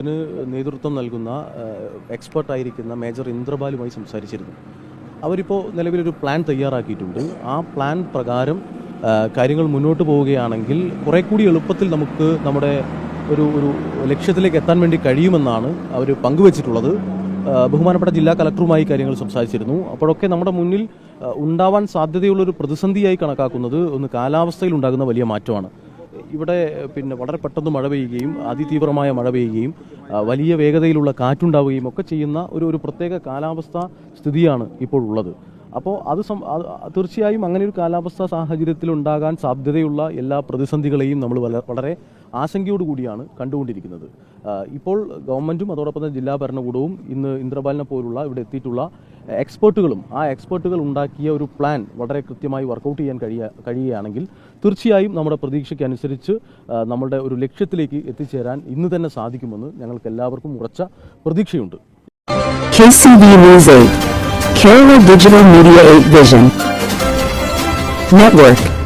ഇതിന് നേതൃത്വം നൽകുന്ന എക്സ്പെർട്ടായിരിക്കുന്ന മേജർ ഇന്ദ്രബാലുമായി സംസാരിച്ചിരുന്നു. അവരിപ്പോൾ നിലവിലൊരു പ്ലാൻ തയ്യാറാക്കിയിട്ടുണ്ട്. ആ പ്ലാൻ പ്രകാരം കാര്യങ്ങൾ മുന്നോട്ട് പോവുകയാണെങ്കിൽ കുറെ കൂടി എളുപ്പത്തിൽ നമുക്ക് നമ്മുടെ ഒരു ഒരു ലക്ഷ്യത്തിലേക്ക് എത്താൻ വേണ്ടി കഴിയുമെന്നാണ് അവർ പങ്കുവച്ചിട്ടുള്ളത്. ബഹുമാനപ്പെട്ട ജില്ലാ കലക്ടറുമായി കാര്യങ്ങൾ സംസാരിച്ചിരുന്നു. അപ്പോഴൊക്കെ നമ്മുടെ മുന്നിൽ ഉണ്ടാവാൻ ഉണ്ടാവാൻ സാധ്യതയുള്ളൊരു പ്രതിസന്ധിയായി കണക്കാക്കുന്നത് ഒന്ന് കാലാവസ്ഥയിൽ ഉണ്ടാകുന്ന വലിയ മാറ്റമാണ്. ഇവിടെ പിന്നെ വളരെ പെട്ടെന്ന് മഴ പെയ്യുകയും അതിതീവ്രമായ മഴ പെയ്യുകയും വലിയ വേഗതയിലുള്ള കാറ്റുണ്ടാവുകയും ഒക്കെ ചെയ്യുന്ന ഒരു ഒരു പ്രത്യേക കാലാവസ്ഥ സ്ഥിതിയാണ് ഇപ്പോൾ ഉള്ളത്. അപ്പോൾ അത് തീർച്ചയായും അങ്ങനെ ഒരു കാലാവസ്ഥ സാഹചര്യത്തിൽ ഉണ്ടാകാൻ സാധ്യതയുള്ള എല്ലാ പ്രതിസന്ധികളെയും നമ്മൾ വളരെ ആശങ്കയോടുകൂടിയാണ് കണ്ടുകൊണ്ടിരിക്കുന്നത്. ഇപ്പോൾ ഗവൺമെന്റും അതോടൊപ്പം തന്നെ ജില്ലാ ഭരണകൂടവും ഇന്ന് ഇന്ദ്രപാലിനെ പോലുള്ള ഇവിടെ എത്തിയിട്ടുള്ള എക്സ്പേർട്ടുകളും ആ എക്സ്പേർട്ടുകൾ ഉണ്ടാക്കിയ ഒരു പ്ലാൻ വളരെ കൃത്യമായി വർക്കൗട്ട് ചെയ്യാൻ കഴിയ കഴിയുകയാണെങ്കിൽ തീർച്ചയായും നമ്മുടെ പ്രതീക്ഷയ്ക്കനുസരിച്ച് നമ്മുടെ ഒരു ലക്ഷ്യത്തിലേക്ക് എത്തിച്ചേരാൻ ഇന്ന് തന്നെ സാധിക്കുമെന്ന് ഞങ്ങൾക്ക് എല്ലാവർക്കും ഉറച്ച പ്രതീക്ഷയുണ്ട് Kerala Digital Media 8 Vision. Network.